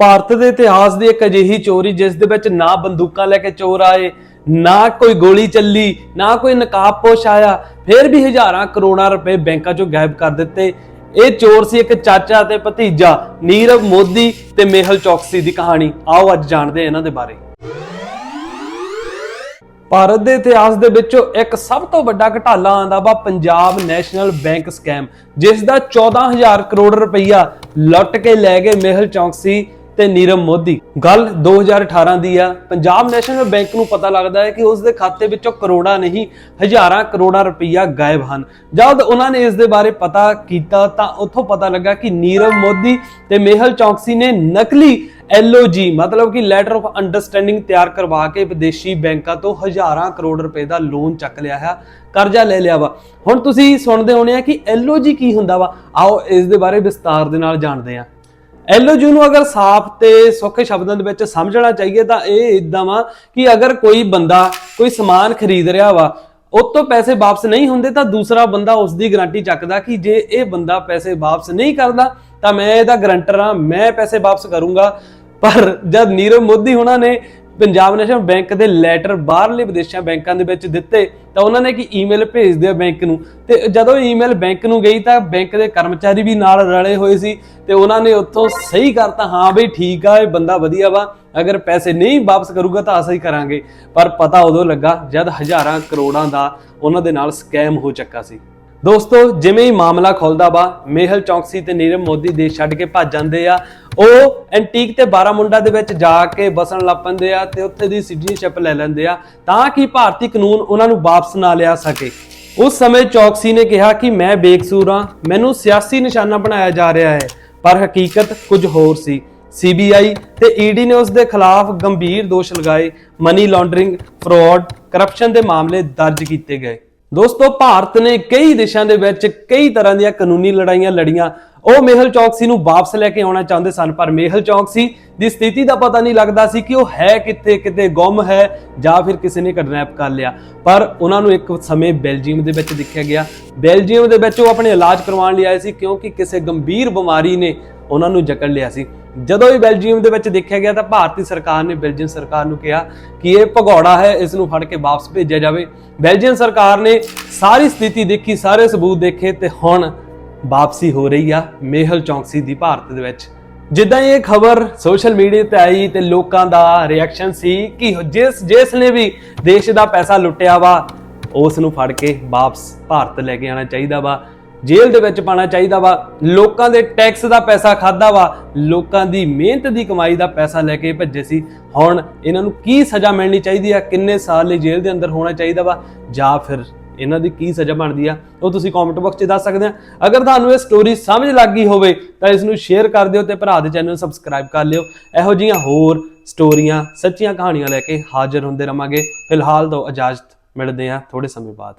ਭਾਰਤ ਦੇ ਇਤਿਹਾਸ ਦੀ ਇੱਕ ਅਜਿਹੀ ਚੋਰੀ ਜਿਸ ਦੇ ਵਿੱਚ ਨਾ ਬੰਦੂਕਾਂ ਲੈ ਕੇ ਚੋਰ ਆਏ, ਨਾ ਕੋਈ ਗੋਲੀ ਚੱਲੀ, ਨਾ ਕੋਈ ਨਕਾਬਪੋਸ਼ ਆਇਆ, ਫਿਰ ਵੀ ਹਜ਼ਾਰਾਂ ਕਰੋੜਾਂ ਰੁਪਏ ਬੈਂਕਾਂ ਚੋਂ ਗਾਇਬ ਕਰ ਦਿੱਤੇ। ਇਹ ਚੋਰ ਸੀ ਇੱਕ ਚਾਚਾ ਤੇ ਭਤੀਜਾ, ਨੀਰਵ ਮੋਦੀ ਤੇ ਮੇਹਲ ਚੌਕਸੀ ਦੀ ਕਹਾਣੀ। ਆਓ ਅੱਜ ਜਾਣਦੇ ਹਾਂ ਇਹਨਾਂ ਦੇ ਬਾਰੇ। ਭਾਰਤ ਦੇ ਇਤਿਹਾਸ ਦੇ ਵਿੱਚੋਂ ਇੱਕ ਸਭ ਤੋਂ ਵੱਡਾ ਘਟਾਲਾ ਆਂਦਾ ਵਾ ਪੰਜਾਬ ਨੈਸ਼ਨਲ ਬੈਂਕ ਸਕੈਮ, ਜਿਸ ਦਾ 14000 ਕਰੋੜ ਰੁਪਈਆ ਲੁੱਟ ਕੇ ਲੈ ਗਏ ਮੇਹਲ ਚੌਕਸੀ ਤੇ ਨੀਰਵ ਮੋਦੀ। ਗੱਲ 2018 ਦੀ ਆ। ਪੰਜਾਬ ਨੈਸ਼ਨਲ ਬੈਂਕ ਨੂੰ ਪਤਾ ਲੱਗਦਾ ਹੈ ਕਿ ਉਸ ਦੇ ਖਾਤੇ ਵਿੱਚੋਂ ਕਰੋੜਾਂ ਨਹੀਂ, ਹਜ਼ਾਰਾਂ ਕਰੋੜਾਂ ਰੁਪਈਆ ਗਾਇਬ ਹਨ। ਜਦ ਉਹਨਾਂ ਨੇ ਇਸ ਦੇ ਬਾਰੇ ਪਤਾ ਕੀਤਾ, ਤਾਂ ਉੱਥੋਂ ਪਤਾ ਲੱਗਾ ਕਿ ਨੀਰਵ ਮੋਦੀ ਤੇ ਮੇਹਲ ਚੌਕਸੀ ਨੇ ਨਕਲੀ LOG ਮਤਲਬ ਕਿ ਲੈਟਰ ਆਫ ਅੰਡਰਸਟੈਂਡਿੰਗ ਤਿਆਰ ਕਰਵਾ ਕੇ ਵਿਦੇਸ਼ੀ ਬੈਂਕਾਂ ਤੋਂ ਹਜ਼ਾਰਾਂ ਕਰੋੜ ਰੁਪਏ ਦਾ ਲੋਨ ਚੱਕ ਲਿਆ ਹੈ, ਕਰਜ਼ਾ ਲੈ ਲਿਆ ਵਾ। ਹੁਣ ਤੁਸੀਂ ਸੁਣਦੇ ਹੋਣੇ ਆ ਕਿ LOG ਕੀ ਹੁੰਦਾ ਵਾ। ਆਓ ਇਸ ਦੇ ਬਾਰੇ ਵਿਸਤਾਰ ਦੇ ਨਾਲ ਜਾਣਦੇ ਹਾਂ। ਐਲਓਜੀ ਨੂੰ ਅਗਰ ਸਾਫ਼ ਤੇ ਸੌਖੇ ਸ਼ਬਦਾਂ ਦੇ ਵਿੱਚ ਸਮਝਣਾ ਚਾਹੀਏ ਤਾਂ ਇਹ ਇਦਾਂ ਵਾ ਕਿ ਅਗਰ ਕੋਈ ਬੰਦਾ ਕੋਈ ਸਮਾਨ ਖਰੀਦ ਰਿਹਾ ਵਾ, ਉਹ ਤੋਂ ਪੈਸੇ ਵਾਪਸ ਨਹੀਂ ਹੁੰਦੇ ਤਾਂ ਦੂਸਰਾ ਬੰਦਾ ਉਸ ਦੀ ਗਾਰੰਟੀ ਚੱਕਦਾ ਕਿ ਜੇ ਇਹ ਬੰਦਾ ਪੈਸੇ ਵਾਪਸ ਨਹੀਂ ਕਰਦਾ ਤਾਂ ਮੈਂ ਇਹਦਾ ਗਰੰਟਰ ਹਾਂ, ਮੈਂ ਪੈਸੇ ਵਾਪਸ ਕਰੂੰਗਾ। ਪਰ ਜਦ ਨੀਰਵ ਮੋਦੀ ਉਹਨਾਂ ਨੇ ਪੰਜਾਬ ਨੈਸ਼ਨਲ ਬੈਂਕ ਦੇ ਲੈਟਰ ਬਾਹਰਲੇ ਵਿਦੇਸ਼ਾਂ ਬੈਂਕਾਂ ਦੇ ਵਿੱਚ ਦਿੱਤੇ ਤਾਂ ਉਹਨਾਂ ਨੇ ਕਿ ਈਮੇਲ ਭੇਜ ਦਿਓ ਬੈਂਕ ਨੂੰ। ਤੇ ਜਦੋਂ ਈਮੇਲ ਬੈਂਕ ਨੂੰ ਗਈ ਤਾਂ ਬੈਂਕ ਦੇ ਕਰਮਚਾਰੀ ਵੀ ਨਾਲ ਰਲੇ ਹੋਏ ਸੀ ਤੇ ਉਹਨਾਂ ਨੇ ਉੱਥੋਂ ਸਹੀ ਕਰਤਾ ਹਾਂ ਬਈ ਠੀਕ ਆ, ਇਹ ਬੰਦਾ ਵਧੀਆ ਵਾ, ਅਗਰ ਪੈਸੇ ਨਹੀਂ ਵਾਪਸ ਕਰੂਗਾ ਤਾਂ ਅਸੀਂ ਕਰਾਂਗੇ। ਪਰ ਪਤਾ ਉਦੋਂ ਲੱਗਾ ਜਦ ਹਜ਼ਾਰਾਂ ਕਰੋੜਾਂ ਦਾ ਉਹਨਾਂ ਦੇ ਨਾਲ ਸਕੈਮ ਹੋ ਚੱਕਾ ਸੀ। ਦੋਸਤੋ, ਜਿਵੇਂ ਹੀ ਮਾਮਲਾ ਖੁੱਲਦਾ ਵਾ, ਮੇਹਲ ਚੌਕਸੀ ਤੇ ਨੀਰਵ ਮੋਦੀ ਦੇਸ਼ ਛੱਡ ਕੇ ਭੱਜ ਜਾਂਦੇ ਆ। ਉਹ ਐਂਟੀਕ ਤੇ ਬਾਰਾਮੁੰਡਾ ਦੇ ਵਿੱਚ ਜਾ ਕੇ ਬਸਣ ਲੱਗ ਆ ਤੇ ਉੱਥੇ ਦੀ ਸਿਟੀਜ਼ਨਸ਼ਿਪ ਲੈ ਲੈਂਦੇ ਆ। ਤਾਂ ਕਿ ਭਾਰਤੀ ਕਾਨੂੰਨ ਉਹਨਾਂ ਨੂੰ ਵਾਪਸ ਨਾ ਲਿਆ ਸਕੇ। ਉਸ ਸਮੇਂ ਚੌਕਸੀ ਨੇ ਕਿਹਾ ਕਿ ਮੈਂ ਬੇਕਸੂਰ ਹਾਂ, ਮੈਨੂੰ ਸਿਆਸੀ ਨਿਸ਼ਾਨਾ ਬਣਾਇਆ ਜਾ ਰਿਹਾ ਹੈ, ਪਰ ਹਕੀਕਤ ਕੁਝ ਹੋਰ ਸੀ। ਸੀਬੀਆਈ ਤੇ ਈਡੀ ਨੇ ਉਸ ਦੇ ਖਿਲਾਫ ਗੰਭੀਰ ਦੋਸ਼ ਲਗਾਏ। ਮਨੀ ਲਾਂਡਰਿੰਗ, ਫਰਾਡ, ਕਰਪਸ਼ਨ ਦੇ ਮਾਮਲੇ ਦਰਜ ਕੀਤੇ ਗਏ। ਦੋਸਤੋ, ਭਾਰਤ ਨੇ ਕਈ ਦੇਸ਼ਾਂ ਦੇ ਵਿੱਚ ਕਈ ਤਰ੍ਹਾਂ ਦੀਆਂ ਕਾਨੂੰਨੀ ਲੜਾਈਆਂ ਲੜੀਆਂ। ਉਹ ਮੇਹਲ ਚੌਕਸੀ ਨੂੰ ਵਾਪਸ ਲੈ ਕੇ ਆਉਣਾ ਚਾਹੁੰਦੇ ਸਨ, ਪਰ ਮੇਹਲ ਚੌਕਸੀ ਦੀ ਸਥਿਤੀ ਦਾ ਪਤਾ ਨਹੀਂ ਲੱਗਦਾ ਸੀ ਕਿ ਉਹ ਹੈ ਕਿੱਥੇ, ਕਿਤੇ ਗੁੰਮ ਹੈ ਜਾਂ ਫਿਰ ਕਿਸੇ ਨੇ ਕਿਡਨੈਪ ਕਰ ਲਿਆ। ਪਰ ਉਹਨਾਂ ਨੂੰ ਇੱਕ ਸਮੇਂ ਬੈਲਜੀਅਮ ਦੇ ਵਿੱਚ ਦੇਖਿਆ ਗਿਆ। ਬੈਲਜੀਅਮ ਦੇ ਵਿੱਚ ਉਹ ਆਪਣੇ ਇਲਾਜ ਕਰਵਾਉਣ ਲਈ ਆਏ ਸੀ ਕਿਉਂਕਿ ਕਿਸੇ ਗੰਭੀਰ ਬਿਮਾਰੀ ਨੇ ਉਹਨਾਂ ਨੂੰ ਜਕੜ ਲਿਆ ਸੀ। ਜਦੋਂ ਵੀ ਬੈਲਜੀਅਮ ਦੇ ਵਿੱਚ ਦੇਖਿਆ ਗਿਆ ਤਾਂ ਭਾਰਤੀ ਸਰਕਾਰ ਨੇ, ਬੈਲਜੀਅਮ ਸਰਕਾਰ ਨੂੰ ਕਿਹਾ ਕਿ ਇਹ ਭਗੌੜਾ ਹੈ, ਇਸ ਨੂੰ ਫੜ ਕੇ ਵਾਪਸ ਭੇਜਿਆ ਜਾਵੇ। ਬੈਲਜੀਅਮ ਸਰਕਾਰ ਨੇ ਸਾਰੀ ਸਥਿਤੀ ਦੇਖੀ, ਸਾਰੇ ਸਬੂਤ ਦੇਖੇ ਤੇ ਹੁਣ ਵਾਪਸੀ ਹੋ ਰਹੀ ਆ ਮੇਹਲ ਚੌਂਕਸੀ ਦੀ ਭਾਰਤ ਦੇ ਵਿੱਚ। ਜਿੱਦਾਂ ਹੀ ਇਹ ਖਬਰ ਸੋਸ਼ਲ ਮੀਡੀਆ ਤੇ ਆਈ ਤੇ ਲੋਕਾਂ ਦਾ ਰਿਐਕਸ਼ਨ ਸੀ ਕਿ ਜਿਸ ਜਿਸ ਨੇ ਵੀ ਦੇਸ਼ ਦਾ ਪੈਸਾ ਲੁੱਟਿਆ ਵਾ, ਉਸ ਨੂੰ ਫੜ ਕੇ ਵਾਪਸ ਭਾਰਤ ਲੈ ਕੇ ਆਉਣਾ ਚਾਹੀਦਾ ਵਾ। ਜੇਲ੍ਹ ਦੇ ਵਿੱਚ ਪਾਣਾ ਚਾਹੀਦਾ ਵਾ। ਲੋਕਾਂ ਦੇ ਟੈਕਸ ਦਾ ਪੈਸਾ ਖਾਦਾ ਵਾ। ਲੋਕਾਂ ਦੀ ਮਿਹਨਤ ਦੀ ਕਮਾਈ ਦਾ ਪੈਸਾ ਲੈ ਕੇ ਭੱਜੇ ਸੀ। ਹੁਣ ਇਹਨਾਂ ਨੂੰ ਕੀ ਸਜ਼ਾ ਮਿਲਣੀ ਚਾਹੀਦੀ ਆ? ਕਿੰਨੇ ਸਾਲ ਲਈ ਜੇਲ੍ਹ ਦੇ ਅੰਦਰ ਹੋਣਾ ਚਾਹੀਦਾ ਵਾ? ਜਾਂ ਫਿਰ ਇਹਨਾਂ ਦੀ ਕੀ ਸਜ਼ਾ ਬਣਦੀ ਆ? ਉਹ ਤੁਸੀਂ ਕਮੈਂਟ ਬਾਕਸ 'ਚ ਦੱਸ ਸਕਦੇ ਆ। ਅਗਰ ਤੁਹਾਨੂੰ ਇਹ ਸਟੋਰੀ ਸਮਝ ਲੱਗ ਗਈ ਹੋਵੇ, ਤਾਂ ਇਸ ਨੂੰ ਸ਼ੇਅਰ ਕਰ ਦਿਓ ਤੇ ਭਰਾ ਦੇ ਚੈਨਲ ਨੂੰ ਸਬਸਕ੍ਰਾਈਬ ਕਰ ਲਿਓ। ਇਹੋ ਜੀਆਂ ਹੋਰ ਸਟੋਰੀਆਂ ਸੱਚੀਆਂ ਕਹਾਣੀਆਂ ਲੈ ਕੇ ਹਾਜ਼ਰ ਹੁੰਦੇ ਰਵਾਂਗੇ। ਫਿਲਹਾਲ ਤੋਂ ਇਜਾਜ਼ਤ, ਮਿਲਦੇ ਆ ਥੋੜੇ ਸਮੇਂ ਬਾਅਦ।